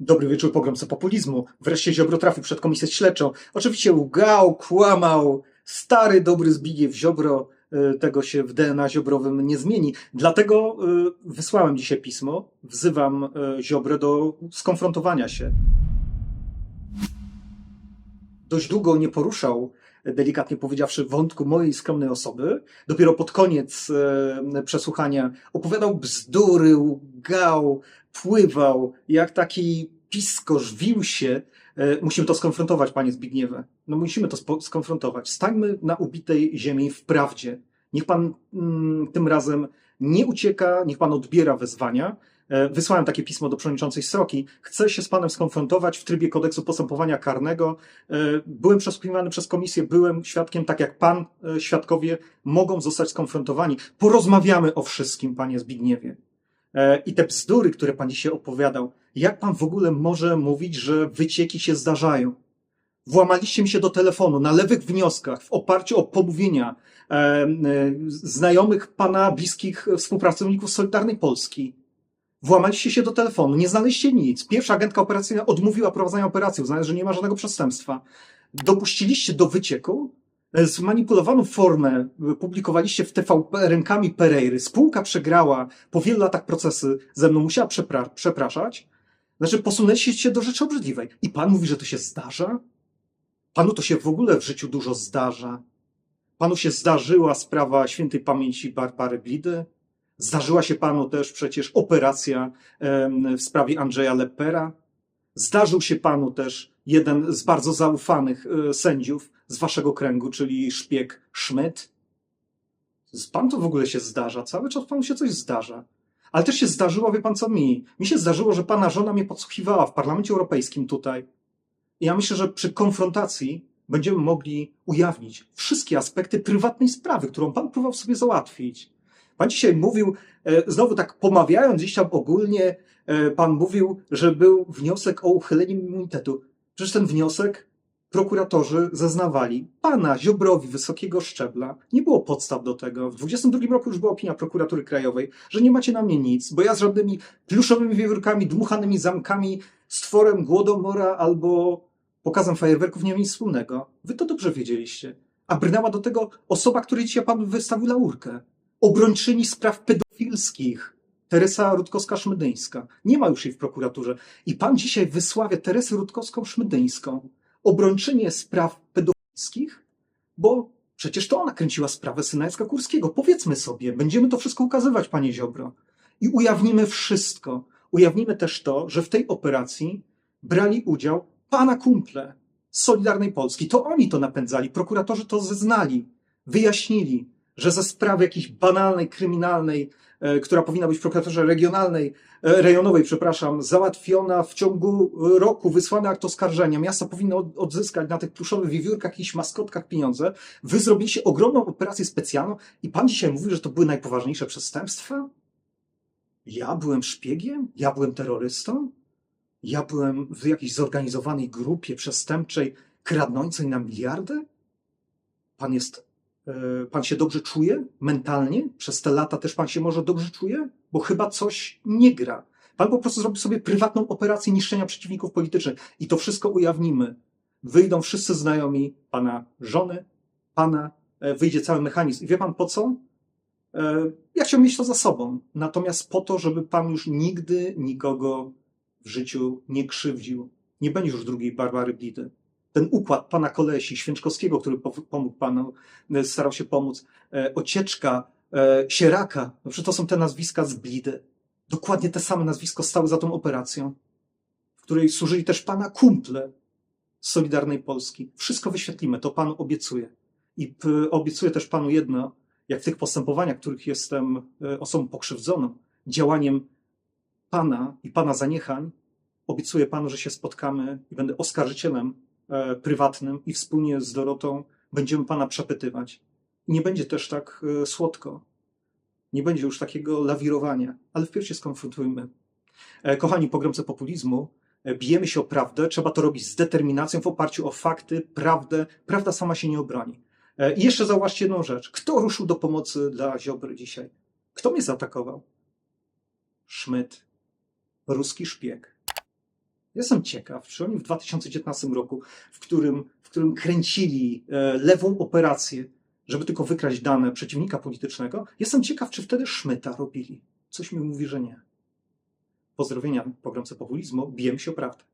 Dobry wieczór, pogromca populizmu. Wreszcie Ziobro trafił przed komisję śledczą. Oczywiście łgał, kłamał. Stary, dobry Zbigniew Ziobro, y, tego się w DNA Ziobrowym nie zmieni. Dlatego y, wysłałem dzisiaj pismo. Wzywam y, Ziobrę do skonfrontowania się. Dość długo nie poruszał, delikatnie powiedziawszy, wątku mojej skromnej osoby. Dopiero pod koniec e, przesłuchania opowiadał bzdury, łgał, pływał, jak taki piskorz, wił się. E, Musimy to skonfrontować, panie Zbigniewie. No musimy to skonfrontować. Stańmy na ubitej ziemi w prawdzie. Niech pan mm, tym razem nie ucieka, niech pan odbiera wezwania. E, Wysłałem takie pismo do przewodniczącej Sroki. Chcę się z panem skonfrontować w trybie kodeksu postępowania karnego. E, Byłem przesłuchiwany przez komisję, byłem świadkiem, tak jak pan, e, świadkowie mogą zostać skonfrontowani. Porozmawiamy o wszystkim, panie Zbigniewie. I te bzdury, które pan dzisiaj opowiadał, jak pan w ogóle może mówić, że wycieki się zdarzają? Włamaliście mi się do telefonu na lewych wnioskach w oparciu o pomówienia e, e, znajomych pana, bliskich współpracowników Solidarnej Polski. Włamaliście się do telefonu, nie znaleźliście nic. Pierwsza agentka operacyjna odmówiła prowadzenia operacji, uznając, że nie ma żadnego przestępstwa. Dopuściliście do wycieku, e, zmanipulowaną formę e, publikowaliście w TVP rękami Pereiry. Spółka przegrała po wielu latach procesy ze mną, musiała przepra- przepraszać. Znaczy, posunęliście się do rzeczy obrzydliwej. I pan mówi, że to się zdarza? Panu to się w ogóle w życiu dużo zdarza. Panu się zdarzyła sprawa świętej pamięci Barbary Blidy. Zdarzyła się panu też przecież operacja w sprawie Andrzeja Lepera. Zdarzył się panu też jeden z bardzo zaufanych e, sędziów z waszego kręgu, czyli szpieg Schmidt. Pan to w ogóle się zdarza. Cały czas panu się coś zdarza. Ale też się zdarzyło, wie pan co mi? Mi się zdarzyło, że pana żona mnie podsłuchiwała w Parlamencie Europejskim tutaj. Ja myślę, że przy konfrontacji będziemy mogli ujawnić wszystkie aspekty prywatnej sprawy, którą pan próbował sobie załatwić. Pan dzisiaj mówił, e, znowu tak pomawiając gdzieś tam ogólnie, e, pan mówił, że był wniosek o uchylenie immunitetu. Przecież ten wniosek prokuratorzy zeznawali pana Ziobrowi wysokiego szczebla. Nie było podstaw do tego. W 22 roku już była opinia prokuratury krajowej, że nie macie na mnie nic, bo ja z żadnymi pluszowymi wiewiórkami, dmuchanymi zamkami, stworem Głodomora albo pokazem fajerwerków nie mam nic wspólnego. Wy to dobrze wiedzieliście. A brnęła do tego osoba, której dzisiaj pan wystawił laurkę. Obrończyni spraw pedofilskich. Teresa Rutkowska-Szmydyńska. Nie ma już jej w prokuraturze. I pan dzisiaj wysławia Teresę Rutkowską-Szmydyńską, obrończynię spraw pedofilskich, bo przecież to ona kręciła sprawę syna Jacka Kurskiego. Powiedzmy sobie, będziemy to wszystko ukazywać, panie Ziobro. I ujawnimy wszystko. Ujawnimy też to, że w tej operacji brali udział pana kumple z Solidarnej Polski. To oni to napędzali. Prokuratorzy to zeznali, wyjaśnili, że ze sprawy jakiejś banalnej, kryminalnej, e, która powinna być w prokuraturze regionalnej, e, rejonowej, przepraszam, załatwiona w ciągu roku, wysłane akt oskarżenia. Miasto powinno od- odzyskać na tych pluszowych wiewiórkach, jakichś maskotkach pieniądze. Wy zrobiliście ogromną operację specjalną i pan dzisiaj mówi, że to były najpoważniejsze przestępstwa? Ja byłem szpiegiem? Ja byłem terrorystą? Ja byłem w jakiejś zorganizowanej grupie przestępczej, kradnącej na miliardy? Pan jest, e, pan się dobrze czuje mentalnie? Przez te lata też pan się może dobrze czuje? Bo chyba coś nie gra. Pan po prostu zrobi sobie prywatną operację niszczenia przeciwników politycznych i to wszystko ujawnimy. Wyjdą wszyscy znajomi pana żony, pana, e, wyjdzie cały mechanizm. I wie pan po co? E, Ja chciałbym mieć to za sobą. Natomiast po to, żeby pan już nigdy nikogo w życiu nie krzywdził. Nie będzie już drugiej Barbary Blidy. Ten układ pana Kolesi, Święczkowskiego, który po- pomógł panu, e, starał się pomóc, e, Ocieczka, e, Sieraka, no to są te nazwiska z Blidy. Dokładnie te same nazwisko stały za tą operacją, w której służyli też pana kumple z Solidarnej Polski. Wszystko wyświetlimy, to panu obiecuję. I obiecuję też panu jedno, jak w tych postępowaniach, których jestem osobą pokrzywdzoną, działaniem Pana i Pana zaniechań, obiecuję Panu, że się spotkamy i będę oskarżycielem e, prywatnym i wspólnie z Dorotą będziemy Pana przepytywać. I nie będzie też tak e, słodko. Nie będzie już takiego lawirowania, ale wpierw się skonfrontujmy. E, kochani pogromcy populizmu, bijemy się o prawdę, trzeba to robić z determinacją, w oparciu o fakty, prawdę. Prawda sama się nie obroni. I jeszcze zauważcie jedną rzecz. Kto ruszył do pomocy dla Ziobry dzisiaj? Kto mnie zaatakował? Schmidt, ruski szpieg. Jestem ciekaw, czy oni w 2019 roku, w którym, w którym kręcili e, lewą operację, żeby tylko wykraść dane przeciwnika politycznego, jestem ciekaw, czy wtedy Szmyta robili. Coś mi mówi, że nie. Pozdrowienia, pogromcy populizmu, bijemy się o prawdę.